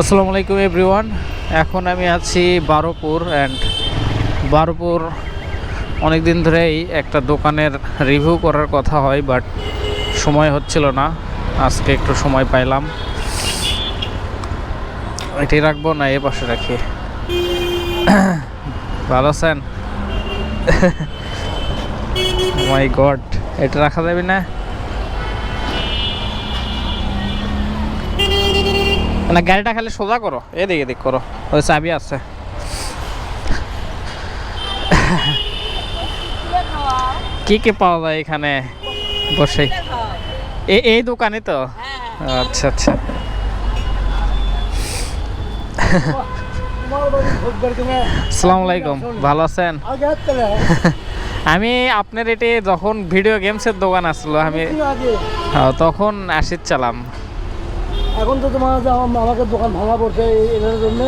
আসসালামু আলাইকুম এভরিওয়ান। এখন আমি আছি বারোপুর অ্যান্ড বারোপুর অনেক দিন ধরেই একটা দোকানের রিভিউ করার কথা হয় বাট সময় হচ্ছিল না। আজকে একটু সময় পাইলাম। এটি রাখব না, এ পাশে রাখি। ভালো আছেন? মাই গড এটা রাখা যাবে না? না গাড়িটা খালি সোজা করো এদিক এদিক করো ওই চাবি আছে। কি কি পাওয়া যায় এখানে বসে এই দোকানে তো? আচ্ছা আচ্ছা। আসসালামু আলাইকুম ভালো আছেন? আমি আপনার এটি যখন ভিডিও গেমসের দোকান আসলো আমি হ্যাঁ, তখন আসিচ্ছিলাম এখন তো তোমার আমাকে দোকান ভাঙা পড়ছে এটার জন্য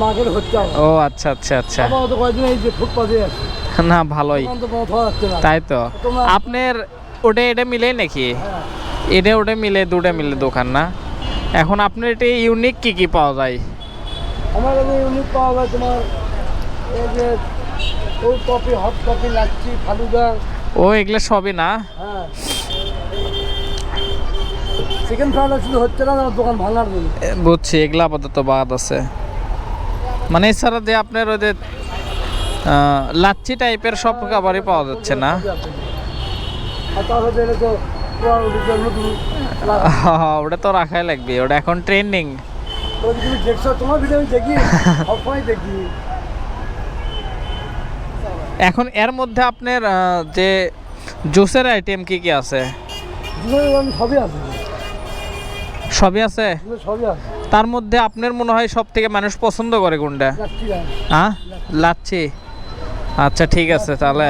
মার্কেট হচ্ছে ও আচ্ছা আচ্ছা আচ্ছা। আপাতত কয়েকদিন এই যে ফুটপাতে না ভালোই। তো তাই তো। আপনার ওটা এটা মিলে নাকি? হ্যাঁ। এটা ওটা মিলে দুটা মিলে দোকান না? এখন আপনার এটা ইউনিক কি কি পাওয়া যায়? আমার কাছে ইউনিট পাওয়া যায় তোমার এই যে ওই coffee hot coffee lassi falooda. ও এগুলো সবই না? হ্যাঁ। চিকেন ফ্রাইড শুধু হচ্ছে না দোকান ভাঙার জন্য বুঝছি এগুলো আপাতত বাদ আছে। মানে এছাড়া যে আপনার ওই যে লাচ্ছি টাইপের সব খাবারই পাওয়া যাচ্ছে না। ওটা তো রাখাই লাগবে ওটা এখন ট্রেন্ডিং এখন এর মধ্যে আপনার যে জুসের আইটেম কি কি আছে? সবই আছে। সবই আছে? তার মধ্যে আপনার মনে হয় সব থেকে মানুষ পছন্দ করে কোনটা? হ্যাঁ? লাচ্ছি আচ্ছা ঠিক আছে তাহলে।